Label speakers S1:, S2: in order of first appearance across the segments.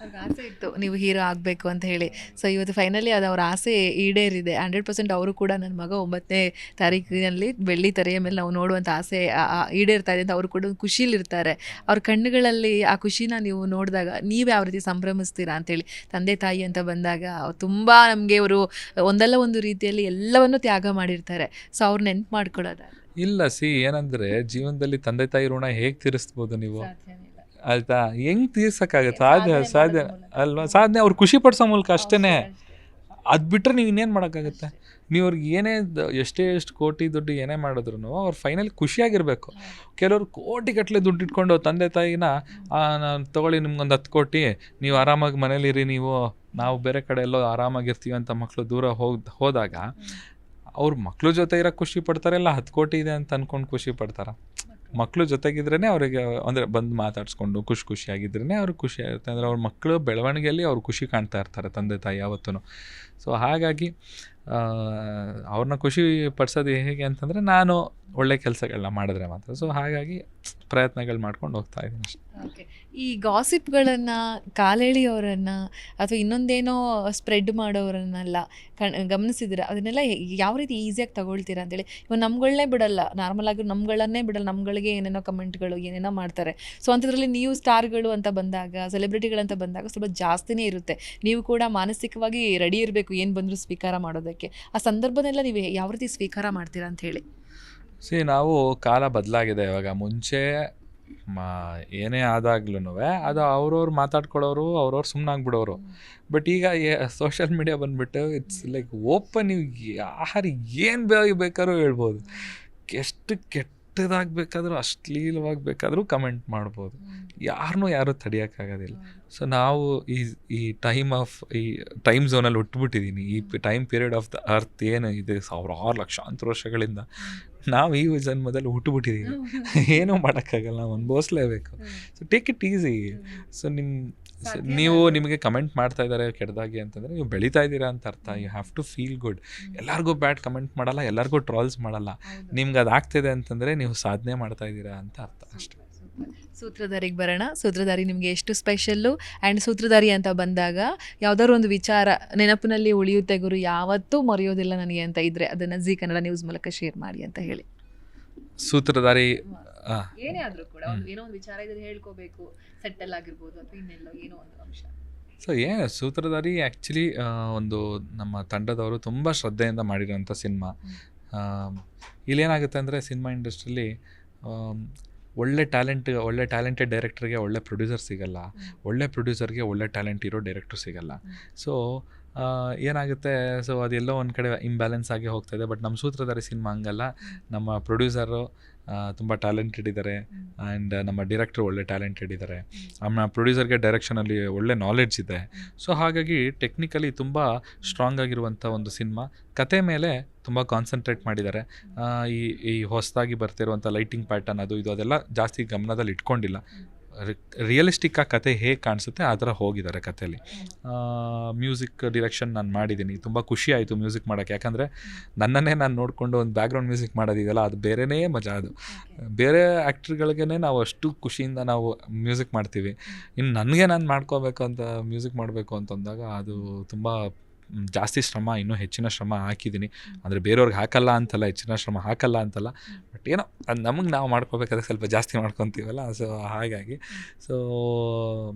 S1: ಅವ್ರಿಗೆ ಆಸೆ ಇತ್ತು ನೀವು ಹೀರೋ ಆಗಬೇಕು ಅಂತ ಹೇಳಿ. ಸೊ ಇವತ್ತು ಫೈನಲಿ ಅದು ಅವ್ರ ಆಸೆ ಈಡೇರಿದೆ. ಹಂಡ್ರೆಡ್ ಪರ್ಸೆಂಟ್ ಅವರು ಕೂಡ ನನ್ನ ಮಗ ಒಂಬತ್ತನೇ ತಾರೀಕಿನಲ್ಲಿ ಬೆಳ್ಳಿ ತೆರೆಯ ಮೇಲೆ ನಾವು ನೋಡುವಂಥ ಆಸೆ ಈಡೇರ್ತಾ ಇದೆ ಅಂತ ಅವರು ಕೂಡ ಒಂದು ಖುಷಿಲಿರ್ತಾರೆ. ಅವ್ರ ಕಣ್ಣುಗಳಲ್ಲಿ ಆ ಖುಷಿನ ನೀವು ನೋಡಿದಾಗ ನೀವು ಯಾವ ರೀತಿ ಸಂಭ್ರಮಿಸ್ತೀರಾ ಅಂತೇಳಿ. ತಂದೆ ತಾಯಿ ಅಂತ ಬಂದಾಗ ಅವ್ರು ತುಂಬ ನಮಗೆ ಅವರು ಒಂದಲ್ಲ ಒಂದು ರೀತಿಯಲ್ಲಿ ಎಲ್ಲವನ್ನು ತ್ಯಾಗ ಮಾಡಿರ್ತಾರೆ. ಸೊ ಅವ್ರು ನೆನ್ಪು ಮಾಡ್ಕೊಳ್ಳೋದ
S2: ಇಲ್ಲ ಸಿ ಏನಂದರೆ ಜೀವನದಲ್ಲಿ ತಂದೆ ತಾಯಿ ಋಣ ಹೇಗೆ ತೀರಿಸ್ಬೋದು ನೀವು? ಆಯ್ತಾ? ಹೆಂಗ್ ತೀರ್ಸಕ್ಕಾಗತ್ತೆ? ಸಾಧ್ಯ ಸಾಧ್ಯ ಅಲ್ವಾ? ಸಾಧನೆ ಅವ್ರು ಖುಷಿ ಪಡಿಸೋ ಮೂಲಕ ಅಷ್ಟೇ. ಅದು ಬಿಟ್ಟರೆ ನೀವು ಇನ್ನೇನು ಮಾಡೋಕ್ಕಾಗತ್ತೆ? ನೀವು ಅವ್ರಿಗೆ ಏನೇ ಎಷ್ಟೇ ಎಷ್ಟು ಕೋಟಿ ದುಡ್ಡು ಏನೇ ಮಾಡಿದ್ರು ಅವ್ರು ಫೈನಲ್ ಖುಷಿಯಾಗಿರಬೇಕು. ಕೆಲವರು ಕೋಟಿ ಗಟ್ಟಲೆ ದುಡ್ಡು ಇಟ್ಕೊಂಡು ತಂದೆ ತಾಯಿನ ನಾನು ತಗೊಳ್ಳಿ ನಿಮ್ಗೊಂದು ಹತ್ತು ಕೋಟಿ ನೀವು ಆರಾಮಾಗಿ ಮನೇಲಿರಿ ನೀವು ನಾವು ಬೇರೆ ಕಡೆ ಎಲ್ಲೋ ಆರಾಮಾಗಿರ್ತೀವಿ ಅಂತ ಮಕ್ಕಳು ದೂರ ಹೋಗ್ ಹೋದಾಗ ಅವ್ರ ಮಕ್ಳು ಜೊತೆ ಇರೋ ಖುಷಿ ಪಡ್ತಾರೆ ಇಲ್ಲ ಹತ್ತು ಕೋಟಿ ಇದೆ ಅಂತ ಅನ್ಕೊಂಡು ಖುಷಿ ಪಡ್ತಾರ? ಮಕ್ಕಳು ಜೊತೆಗಿದ್ರೇ ಅವರಿಗೆ, ಅಂದರೆ ಬಂದು ಮಾತಾಡಿಸ್ಕೊಂಡು ಖುಷಿ ಖುಷಿಯಾಗಿದ್ರೇ ಅವ್ರಿಗೆ ಖುಷಿ ಅಂದರೆ ಅವ್ರ ಮಕ್ಕಳು ಬೆಳವಣಿಗೆಯಲ್ಲಿ ಅವ್ರು ಖುಷಿ ಕಾಣ್ತಾ ಇರ್ತಾರೆ ತಂದೆ ತಾಯಿ ಯಾವತ್ತೂ ಸೊ ಹಾಗಾಗಿ ಅವ್ರನ್ನ ಖುಷಿ ಪಡಿಸೋದು ಹೇಗೆ ಅಂತಂದರೆ ನಾನು ಒಳ್ಳೆ ಕೆಲಸಗಳನ್ನ ಮಾಡಿದ್ರೆ ಮಾತ್ರ. ಸೊ ಹಾಗಾಗಿ ಪ್ರಯತ್ನಗಳು ಮಾಡ್ಕೊಂಡು ಹೋಗ್ತಾ ಇದ್ದೀನಿ ಅಷ್ಟೇ.
S1: ಈ ಗಾಸಿಪ್ಗಳನ್ನು, ಕಾಲೆಳೆಯೋರನ್ನು ಅಥವಾ ಇನ್ನೊಂದೇನೋ ಸ್ಪ್ರೆಡ್ ಮಾಡೋರನ್ನೆಲ್ಲ ಕಣ್, ಗಮನಿಸಿದ್ರೆ ಅದನ್ನೆಲ್ಲ ಯಾವ ರೀತಿ ಈಸಿಯಾಗಿ ತಗೊಳ್ತೀರಾ ಅಂತೇಳಿ. ಇವಾಗ ನಮ್ಗಳನ್ನೇ ಬಿಡಲ್ಲ. ನಾರ್ಮಲ್ ಆಗಿ ನಮ್ಗಳನ್ನೇ ಬಿಡಲ್ಲ. ನಮ್ಗಳಿಗೆ ಏನೇನೋ ಕಮೆಂಟ್ಗಳು ಏನೇನೋ ಮಾಡ್ತಾರೆ. ಸೊ ಅಂಥದ್ರಲ್ಲಿ ನೀವು ಸ್ಟಾರ್ಗಳು ಅಂತ ಬಂದಾಗ, ಸೆಲೆಬ್ರಿಟಿಗಳಂತ ಬಂದಾಗ ಸ್ವಲ್ಪ ಜಾಸ್ತಿನೇ ಇರುತ್ತೆ. ನೀವು ಕೂಡ ಮಾನಸಿಕವಾಗಿ ರೆಡಿ ಇರಬೇಕು. ಏನು ಬಂದರೂ ಸ್ವೀಕಾರ ಮಾಡೋದಕ್ಕೆ. ಆ ಸಂದರ್ಭನೆಲ್ಲ ನೀವು ಯಾವ ರೀತಿ ಸ್ವೀಕಾರ ಮಾಡ್ತೀರಾ ಅಂತ ಹೇಳಿ.
S2: ಸಿ, ನಾವು ಕಾಲ ಬದಲಾಗಿದೆ ಇವಾಗ. ಮುಂಚೆ ಮಾ, ಏನೇ ಆದಾಗ್ಲೂ ಅದು ಅವ್ರವ್ರು ಮಾತಾಡ್ಕೊಳ್ಳೋರು, ಅವ್ರವ್ರು ಸುಮ್ಮನಾಗ್ಬಿಡೋರು ಬಟ್ ಈಗ ಸೋಷಿಯಲ್ ಮೀಡಿಯಾ ಬಂದ್ಬಿಟ್ಟು ಇಟ್ಸ್ ಲೈಕ್ ಓಪನ್, ನೀವು ಯಾರು ಏನು ಬೇಕಾದ್ರೂ ಹೇಳ್ಬೋದು. ಎಷ್ಟು ಕೆಟ್ಟದಾಗಿ ಬೇಕಾದರೂ ಅಶ್ಲೀಲವಾಗಿ ಬೇಕಾದರೂ ಕಮೆಂಟ್ ಮಾಡ್ಬೋದು. ಯಾರನ್ನೂ ಯಾರೂ ತಡಿಯೋಕ್ಕಾಗೋದಿಲ್ಲ. ಸೊ ನಾವು ಈ ಈ ಟೈಮ್ ಆಫ್ ಈ ಟೈಮ್ ಝೋನಲ್ಲಿ ಹುಟ್ಬಿಟ್ಟಿದ್ದೀನಿ ಈ time period of the earth ಏನು ಇದೆ ಸಾವಿರಾರು ಲಕ್ಷಾಂತರ ವರ್ಷಗಳಿಂದ. ನಾವು ಈ ಜನ್ಮದಲ್ಲಿ ಹುಟ್ಟುಬಿಟ್ಟಿದ್ದೀವಿ ಏನೂ ಮಾಡೋಕ್ಕಾಗಲ್ಲ ನಾವು ಅನುಭವಿಸ್ಲೇಬೇಕು. So take it easy so ನಿಮ್ಮ ನೀವು ನಿಮಗೆ ಕಮೆಂಟ್ ಮಾಡ್ತಾ ಇದ್ದಾರೆ ಕೆಟ್ಟದಾಗಿ ಅಂತಂದರೆ ನೀವು ಬೆಳೀತಾ ಇದ್ದೀರಾ ಅಂತ ಅರ್ಥ. You have to feel good ಎಲ್ಲರಿಗೂ ಬ್ಯಾಡ್ ಕಮೆಂಟ್ ಮಾಡಲ್ಲ ಎಲ್ಲರಿಗೂ ಟ್ರಾಲ್ಸ್ ಮಾಡಲ್ಲ. ನಿಮ್ಗೆ ಅದು ಆಗ್ತಿದೆ ಅಂತಂದರೆ ನೀವು ಸಾಧನೆ ಮಾಡ್ತಾ ಇದ್ದೀರಾ ಅಂತ ಅರ್ಥ. ಅಷ್ಟೇ.
S1: ಸೂತ್ರಧಾರಿಗೆ ಬರೋಣ. ಸೂತ್ರಧಾರಿ ನಿಮಗೆ ಎಷ್ಟು ಸ್ಪೆಷಲ್ಲು ಆ್ಯಂಡ್ ಸೂತ್ರಧಾರಿ ಅಂತ ಬಂದಾಗ ಯಾವ್ದಾದ್ರು ಒಂದು ವಿಚಾರ ನೆನಪಿನಲ್ಲಿ ಉಳಿಯುತ್ತೆ ಗುರು ಯಾವತ್ತೂ ಮರೆಯೋದಿಲ್ಲ ನನಗೆ ಅಂತ ಇದ್ದರೆ ಅದನ್ನು ಜಿ ಕನ್ನಡ ನ್ಯೂಸ್ ಮೂಲಕ ಶೇರ್ ಮಾಡಿ ಅಂತ ಹೇಳಿ.
S2: ಸೂತ್ರಧಾರಿ
S1: ಏನೇ ಆದರೂ ಕೂಡ ಒಂದು ಏನೋ ಒಂದು ವಿಚಾರ ಇದ್ರೆ ಹೇಳ್ಕೋಬೇಕು ಸೆಟ್ಟಲ್ ಆಗಿರ್ಬೋದು ಅಥವಾ ಇನ್ನೆಲ್ಲೋ ಏನೋ ಒಂದು ಅಂಶ.
S2: ಸೊ ಏನು ಸೂತ್ರಧಾರಿ ಆ್ಯಕ್ಚುಲಿ ಒಂದು ನಮ್ಮ ತಂಡದವರು ತುಂಬ ಶ್ರದ್ಧೆಯಿಂದ ಮಾಡಿರೋಂಥ ಸಿನಿಮಾ. ಇಲ್ಲೇನಾಗುತ್ತೆ ಅಂದರೆ ಸಿನಿಮಾ ಇಂಡಸ್ಟ್ರಿಲಿ ಒಳ್ಳೆ ಟ್ಯಾಲೆಂಟ್ ಒಳ್ಳೆ ಟ್ಯಾಲೆಂಟೆಡ್ ಡೈರೆಕ್ಟರ್ಗೆ ಒಳ್ಳೆ ಪ್ರೊಡ್ಯೂಸರ್ ಸಿಗಲ್ಲ. ಒಳ್ಳೆ ಪ್ರೊಡ್ಯೂಸರ್ಗೆ ಒಳ್ಳೆ ಟ್ಯಾಲೆಂಟ್ ಇರೋ ಡೈರೆಕ್ಟ್ರು ಸಿಗಲ್ಲ. ಸೊ ಏನಾಗುತ್ತೆ? ಸೊ ಅದೆಲ್ಲೋ ಒಂದು ಕಡೆ ಇಂಬ್ಯಾಲೆನ್ಸ್ ಆಗಿ ಹೋಗ್ತಾ ಇದೆ. ಬಟ್ ನಮ್ಮ ಸೂತ್ರಧಾರಿ ಸಿನಿಮಾ ಹಂಗಲ್ಲ. ನಮ್ಮ ಪ್ರೊಡ್ಯೂಸರು ತುಂಬ ಟ್ಯಾಲೆಂಟೆಡ್ ಇದ್ದಾರೆ ಆ್ಯಂಡ್ ನಮ್ಮ ಡೈರೆಕ್ಟ್ರು ಒಳ್ಳೆ ಟ್ಯಾಲೆಂಟೆಡ್ ಇದ್ದಾರೆ ನಮ್ಮ ಪ್ರೊಡ್ಯೂಸರ್ಗೆ ಡೈರೆಕ್ಷನಲ್ಲಿ ಒಳ್ಳೆ ನಾಲೆಡ್ಜ್ ಇದೆ. ಸೊ ಹಾಗಾಗಿ ಟೆಕ್ನಿಕಲಿ ತುಂಬ ಸ್ಟ್ರಾಂಗ್ ಆಗಿರುವಂಥ ಒಂದು ಸಿನಿಮಾ. ಕತೆ ಮೇಲೆ ತುಂಬ ಕಾನ್ಸಂಟ್ರೇಟ್ ಮಾಡಿದ್ದಾರೆ. ಈ ಈ ಹೊಸದಾಗಿ ಬರ್ತಿರುವಂಥ ಲೈಟಿಂಗ್ ಪ್ಯಾಟರ್ನ್ ಅದು ಇದು ಅದೆಲ್ಲ ಜಾಸ್ತಿ ಗಮನದಲ್ಲಿ ಇಟ್ಕೊಂಡಿಲ್ಲ. ರಿಯಲಿಸ್ಟಿಕ್ ಆಗಿ ಕತೆ ಹೇಗೆ ಕಾಣಿಸುತ್ತೆ, ಆ ಥರ ಹೋಗಿದ್ದಾರೆ ಕಥೆಯಲ್ಲಿ ಮ್ಯೂಸಿಕ್ ಡಿರೆಕ್ಷನ್ ನಾನು ಮಾಡಿದ್ದೀನಿ. ತುಂಬ ಖುಷಿ ಆಯಿತು ಮ್ಯೂಸಿಕ್ ಮಾಡೋಕ್ಕೆ. ಯಾಕಂದರೆ ನನ್ನನ್ನೇ ನಾನು ನೋಡಿಕೊಂಡು ಒಂದು ಬ್ಯಾಕ್ಗ್ರೌಂಡ್ ಮ್ಯೂಸಿಕ್ ಮಾಡೋದಿದೆಯಲ್ಲ, ಅದು ಬೇರೆನೇ ಮಜಾ ಅದು. ಬೇರೆ ಆ್ಯಕ್ಟ್ರ್ಗಳಿಗೇ ನಾವು ಅಷ್ಟು ಖುಷಿಯಿಂದ ನಾವು ಮ್ಯೂಸಿಕ್ ಮಾಡ್ತೀವಿ. ಇನ್ನು ನನಗೆ ನಾನು ಮಾಡ್ಕೋಬೇಕು ಅಂತ ಮ್ಯೂಸಿಕ್ ಮಾಡಬೇಕು ಅಂತಂದಾಗ ಅದು ತುಂಬ ಜಾಸ್ತಿ ಶ್ರಮ, ಇನ್ನೂ ಹೆಚ್ಚಿನ ಶ್ರಮ ಹಾಕಿದ್ದೀನಿ. ಅಂದರೆ ಬೇರೆಯವ್ರಿಗೆ ಹಾಕಲ್ಲ ಅಂತಲ್ಲ, ಹೆಚ್ಚಿನ ಶ್ರಮ ಹಾಕಲ್ಲ ಅಂತಲ್ಲ. ಬಟ್ ಏನೋ ಅದು ನಮಗೆ ನಾವು ಮಾಡ್ಕೋಬೇಕಾದ್ರೆ ಸ್ವಲ್ಪ ಜಾಸ್ತಿ ಮಾಡ್ಕೊತೀವಲ್ಲ ಸೊ ಹಾಗಾಗಿ. ಸೊ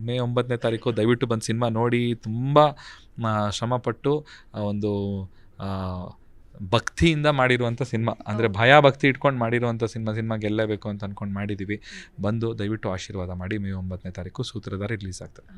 S2: ಮೇ ಒಂಬತ್ತನೇ ತಾರೀಕು ದಯವಿಟ್ಟು ಬಂದು ಸಿನಿಮಾ ನೋಡಿ ತುಂಬ ಶ್ರಮಪಟ್ಟು ಒಂದು ಭಕ್ತಿಯಿಂದ ಮಾಡಿರುವಂಥ ಸಿನಿಮಾ. ಅಂದರೆ ಭಯ ಭಕ್ತಿ ಇಟ್ಕೊಂಡು ಮಾಡಿರುವಂಥ ಸಿನಿಮಾ ಸಿನಿಮಾ ಗೆಲ್ಲಬೇಕು ಅಂತ ಅಂದ್ಕೊಂಡು ಮಾಡಿದ್ದೀವಿ ಬಂದು ದಯವಿಟ್ಟು ಆಶೀರ್ವಾದ ಮಾಡಿ ಮೇ ಒಂಬತ್ತನೇ ತಾರೀಕು ಸೂತ್ರಧಾರ ರಿಲೀಸ್ ಆಗ್ತದೆ.